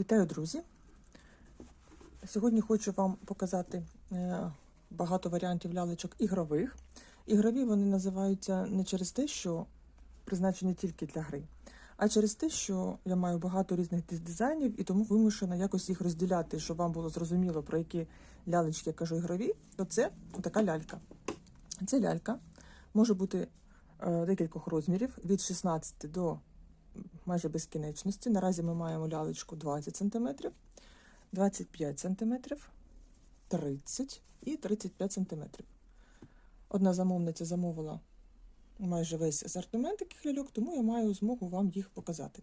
Вітаю, друзі! Сьогодні хочу вам показати е, багато варіантів лялечок ігрових. Ігрові вони називаються не через те, що призначені тільки для гри, а через те, що я маю багато різних дизайнів і тому вимушена якось їх розділяти, щоб вам було зрозуміло, про які лялечки я кажу ігрові, то це така лялька. Ця лялька може бути е, декількох розмірів від 16 до майже безкінечності. Наразі ми маємо лялечку 20 см, 25 см, 30 і 35 см. Одна замовниця замовила майже весь асортимент таких ляльок, тому я маю змогу вам їх показати.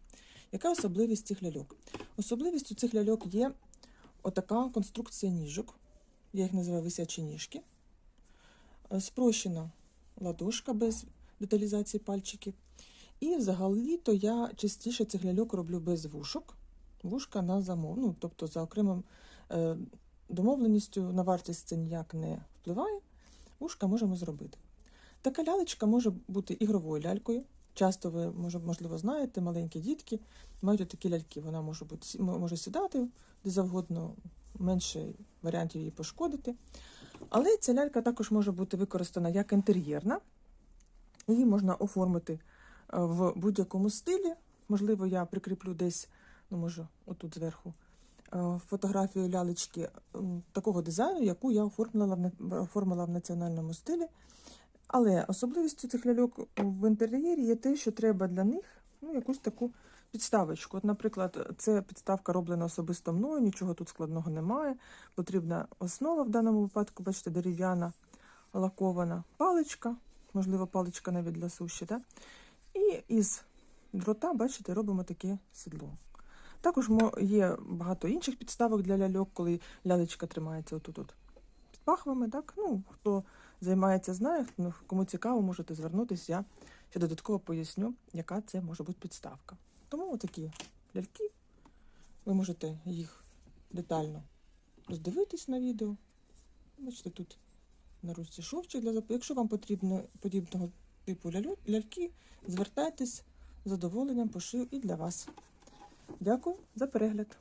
Яка особливість цих ляльок? Особливістю цих ляльок є отака конструкція ніжок. Я їх називаю висячі ніжки. Е, Спрощена ладошка без деталізації пальчиків. І взагалі то я частіше цих ляльок роблю без вушок. Вушка на замов. Ну, тобто за окремим е, домовленістю на вартість це ніяк не впливає. Вушка можемо зробити. Така лялечка може бути ігровою лялькою. Часто ви, може, можливо, знаєте, маленькі дітки мають такі ляльки. Вона може, бути, може сідати де завгодно, менше варіантів її пошкодити. Але ця лялька також може бути використана як інтер'єрна. Її можна оформити в будь-якому стилі. Можливо, я прикріплю десь, ну може, отут зверху, е, фотографію лялечки такого дизайну, яку я оформила оформила в національному стилі. Але особливістю цих ляльок в інтер'єрі є те, що треба для них ну, якусь таку підставочку. От, наприклад, це підставка роблена особисто мною, нічого тут складного немає. Потрібна основа в даному випадку, бачите, дерев'яна, лакована паличка, можливо, паличка навіть для суші. Да? І із дрота, бачите, робимо таке сідло. Також є багато інших підставок для ляльок, коли лялечка тримається отут от під пахвами. Так? Ну, хто займається, знає, ну, кому цікаво, можете звернутися. Я ще додатково поясню, яка це може бути підставка. Тому отакі ляльки. Ви можете їх детально роздивитись на відео. Бачите, тут на ручці шовчик для зап... Якщо вам потрібно подібного типу ляльки, звертайтесь з задоволенням пошив і для вас. Дякую за перегляд.